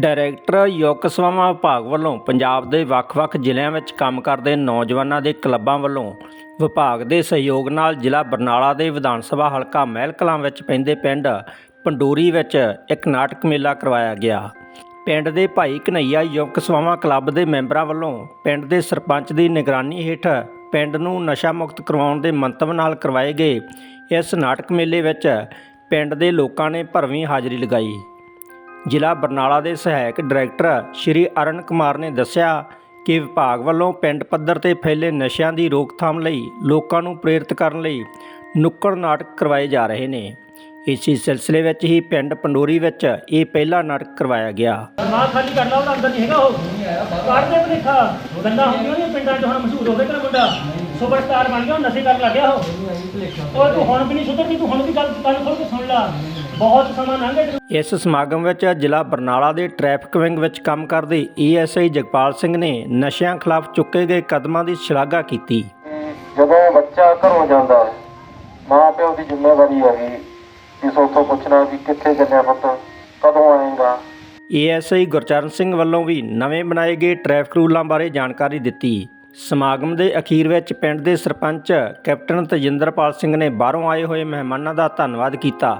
Director ਯੁਵਕ ਸੇਵਾਵਾਂ ਵਿਭਾਗ ਵੱਲੋਂ ਪੰਜਾਬ ਦੇ ਵੱਖ-ਵੱਖ ਜ਼ਿਲ੍ਹਿਆਂ ਵਿੱਚ ਕੰਮ ਕਰਦੇ ਨੌਜਵਾਨਾਂ ਦੇ ਕਲੱਬਾਂ ਵੱਲੋਂ ਵਿਭਾਗ ਦੇ ਸਹਿਯੋਗ ਨਾਲ ਜ਼ਿਲ੍ਹਾ ਬਰਨਾਲਾ ਦੇ ਵਿਧਾਨ ਸਭਾ ਹਲਕਾ ਮਹਿਲ ਕਲਾਂ ਵਿੱਚ ਪੈਂਦੇ ਪਿੰਡ ਪੰਡੂਰੀ ਵਿੱਚ ਇੱਕ ਨਾਟਕ ਮੇਲਾ ਕਰਵਾਇਆ ਗਿਆ। ਪਿੰਡ ਦੇ ਭਾਈ ਕਨਈਆ ਯੁਵਕ ਸੇਵਾਵਾਂ ਕਲੱਬ ਦੇ ਮੈਂਬਰਾਂ ਵੱਲੋਂ ਪਿੰਡ ਦੇ ਸਰਪੰਚ ਦੀ ਨਿਗਰਾਨੀ ਹੇਠ ਪਿੰਡ ਨੂੰ ਨਸ਼ਾ ਮੁਕਤ ਕਰਵਾਉਣ ਦੇ ਮੰਤਵ ਨਾਲ ਕਰਵਾਏ ਗਏ। ਇਸ ਨਾਟਕ ਮੇਲੇ ਵਿੱਚ ਪਿੰਡ ਦੇ ਲੋਕਾਂ ਨੇ ਭਰਵੀਂ ਹਾਜ਼ਰੀ ਲਗਾਈ। ਜ਼ਿਲ੍ਹਾ ਬਰਨਾਲਾ ਦੇ ਸਹਾਇਕ ਡਾਇਰੈਕਟਰ ਸ਼੍ਰੀ ਅਰਨ ਕੁਮਾਰ ਨੇ ਦੱਸਿਆ ਕਿ ਵਿਭਾਗ ਵੱਲੋਂ ਪਿੰਡ ਪੱਧਰ ਤੇ ਫੈਲੇ ਨਸ਼ਿਆਂ ਦੀ ਰੋਕਥਾਮ ਲਈ ਲੋਕਾਂ ਨੂੰ ਪ੍ਰੇਰਿਤ ਕਰਨ ਲਈ ਨੁੱਕੜ ਨਾਟਕ ਕਰਵਾਏ ਜਾ ਰਹੇ ਨੇ। ਇਸੇ ਸਿਲਸਿਲੇ ਵਿੱਚ ਹੀ ਪਿੰਡ ਪੰਡੋਰੀ ਵਿੱਚ ਇਹ ਪਹਿਲਾ ਨਾਟਕ ਕਰਵਾਇਆ ਗਿਆ। ਦਿਮਾਗ ਖਾਲੀ ਕਰ ਲਾ ਉਹਦਾ ਅੰਦਰ ਨਹੀਂ ਹੈਗਾ ਉਹ। ਕੱਢ ਦੇ ਭਲੇਖਾ ਗੱਲਾਂ ਹੁੰਦੀਆਂ ਨੇ ਪਿੰਡਾਂ 'ਚ ਹੁਣ ਮਸ਼ਹੂਰ ਹੋ ਗਿਆ ਤੇਰਾ ਮੁੰਡਾ। ਸੁਪਰਸਟਾਰ ਬਣ ਗਿਆ, ਉਹ ਨਸ਼ੇ ਕਰਨ ਲੱਗਿਆ ਉਹ। ਉਹ ਤੂੰ ਹੁਣ ਵੀ ਨਹੀਂ ਸੁਧਰਦੀ, ਤੂੰ ਹੁਣ ਵੀ ਗੱਲ ਕੰਨ ਖੋਲ ਕੇ ਸੁਣ ਲੈ। ਬਹੁਤ ਸਮਾਂ ਲੰਘ ਗਿਆ। ਇਸ ਸਮਾਗਮ ਵਿੱਚ ਜ਼ਿਲ੍ਹਾ ਬਰਨਾਲਾ ਦੇ ਟ੍ਰੈਫਿਕ ਵਿੰਗ ਵਿੱਚ ਕੰਮ ਕਰਦੇ ਏਐਸਆਈ ਜਗਪਾਲ ਸਿੰਘ ਨੇ ਨਸ਼ਿਆਂ ਖਿਲਾਫ ਚੁੱਕੇ ਗਏ ਕਦਮਾਂ ਦੀ ਸ਼ਲਾਘਾ ਕੀਤੀ। ਜਦੋਂ ਬੱਚਾ ਘਰੋਂ ਜਾਂਦਾ ਹੈ ਮਾਂ ਪਿਓ ਦੀ ਜ਼ਿੰਮੇਵਾਰੀ ਹੈਗੀ ਕਿ ਸੋਥੋਂ ਪੁੱਛਣਾ ਕਿ ਕਿੱਥੇ ਚੱਲਿਆ ਪੁੱਤ ਕਦੋਂ ਆਏਗਾ। ਏਐਸਆਈ ਗੁਰਚਰਨ ਸਿੰਘ ਵੱਲੋਂ ਵੀ ਨਵੇਂ ਬਣਾਏ ਗਏ ਟ੍ਰੈਫਿਕ ਰੂਲਾਂ ਬਾਰੇ ਜਾਣਕਾਰੀ ਦਿੱਤੀ। ਸਮਾਗਮ ਦੇ ਅਖੀਰ ਵਿੱਚ ਪਿੰਡ ਦੇ ਸਰਪੰਚ ਕੈਪਟਨ ਤਜਿੰਦਰਪਾਲ ਸਿੰਘ ਨੇ ਬਾਹਰੋਂ ਆਏ ਹੋਏ ਮਹਿਮਾਨਾਂ ਦਾ ਧੰਨਵਾਦ ਕੀਤਾ।